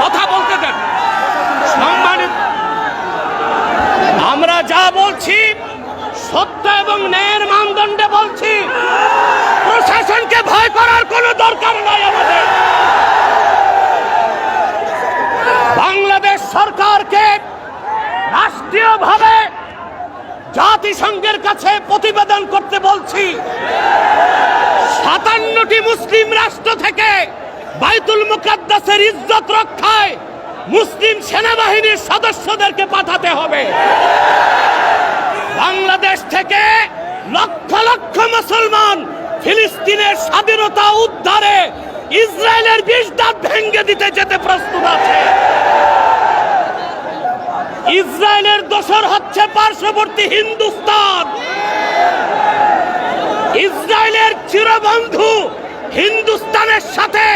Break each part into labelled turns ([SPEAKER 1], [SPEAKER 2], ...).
[SPEAKER 1] কথা বলতে দেন। সম্মানিত আমরা যা বলছি সত্য এবং ন্যায়ের মানদণ্ডে বলছি প্রশাসনকে ভয় করার কোনো দরকার নাই আমাদের বাংলাদেশ সরকারকে রাষ্ট্রীয়ভাবে জাতিসংঘের কাছে প্রতিবেদন করতে বলছি। সাতান্নটি মুসলিম রাষ্ট্র থেকে বাইতুল মুকাদ্দাসের ইজ্জত রক্ষায় মুসলিম সেনাবাহিনীর সদস্যদেরকে পাঠাতে হবে। বাংলাদেশ থেকে লক্ষ লক্ষ মুসলমান ফিলিস্তিনের স্বাধীনতা উদ্ধারে ইসরায়েলের বিষ দাঁত ভেঙ্গে দিতে যেতে প্রস্তুত আছে। ইসরায়েলের দোসর হচ্ছে পার্শ্ববর্তী হিন্দুস্তান। ইসরায়েলের চিরবন্ধু হিন্দুস্তানের সাথে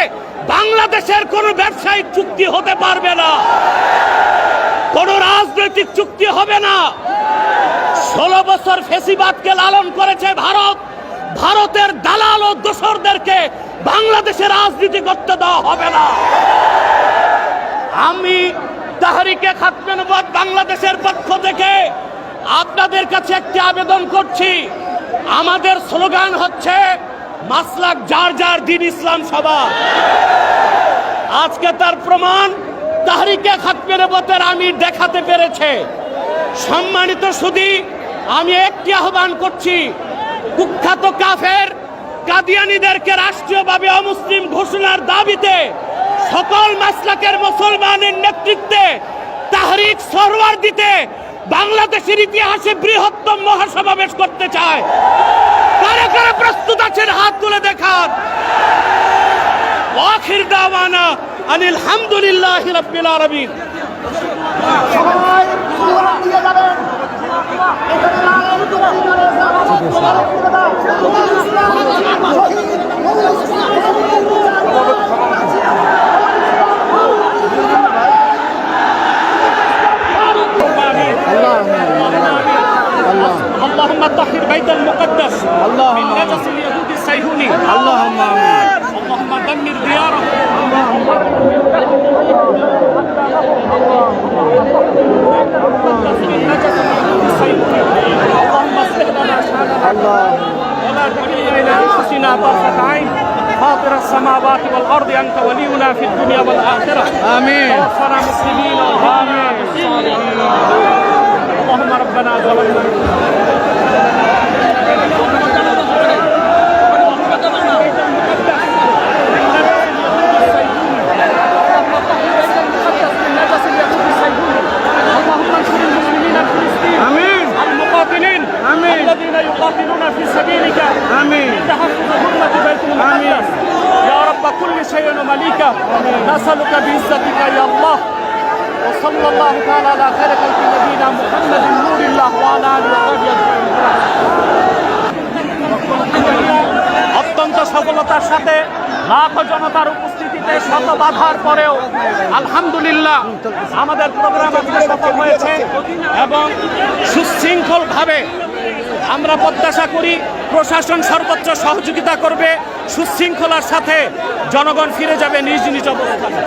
[SPEAKER 1] বাংলাদেশের কোনো ব্যবসায়িক চুক্তি হতে পারবে না। কোনো রাজনৈতিক চুক্তি হবে না। ষোলো বছর ফেসিবাদকে লালন করেছে ভারত। ভারতের দালাল ও দোসরদেরকে বাংলাদেশে রাজনীতি করতে দেওয়া হবে না। আমি তাহারিকে খাতমে নবুয়ত বাংলাদেশের পক্ষ থেকে আপনাদের কাছে একটি আবেদন করছি। আমাদের স্লোগান হচ্ছে, মাসলাক যার যার দিন ইসলাম সভা আজকে তার প্রমাণ তাহারিকে খাতমে নবুয়তের আমি দেখাতে পেরেছে। সম্মানিত সুদী, আমি একটি আহ্বান করছি, কুখ্যাত কাফের কাদিয়ানিদেরকে রাষ্ট্রীয়ভাবে অমুসলিম ঘোষণার দাবিতে সকল মাসলাকের মুসলমানের নেতৃত্বে তাহরিক সরওয়ার দিতে বাংলাদেশের ইতিহাসে বৃহত্তম মহাসমাবেশ করতে চায়। কারা কারা প্রস্তুত আছেন হাত তুলে দেখান। আখির দাওয়ানা আনিল হামদুলিল্লাহ রাব্বিল আলামিন।
[SPEAKER 2] সবাই দিয়ে যাবেন। এখানে
[SPEAKER 1] اللهم
[SPEAKER 3] آمين.
[SPEAKER 1] اللهم دمر ديارهم اللهم اصلح لنا شاننا
[SPEAKER 3] اللهم
[SPEAKER 1] ولا تكلنا إلى انفسنا طرفة عين فاطر السماوات والارض انت ولينا في الدنيا والاخره
[SPEAKER 3] آمين
[SPEAKER 1] توفنا مسلمين وارحمنا بالصالحين اللهم ربنا ظلمنا. نسألك بعزتك يا الله وصلى الله تعالى على خير خلق نبينا محمد نور الله وعلى آله وصحبه أجمعين অত্যন্ত সফলতার সাথে লাখো জনতার উপস্থিতিতে শত বাধার পরেও আলহামদুলিল্লাহ আমাদের প্রোগ্রাম আজকে সফল হয়েছে এবং সুশৃঙ্খলভাবে আমরা প্রত্যাশা করি প্রশাসন সর্বোচ্চ সহযোগিতা করবে সুশৃঙ্খলার সাথে জনগণ ফিরে যাবে নিজ নিজ অবস্থানে।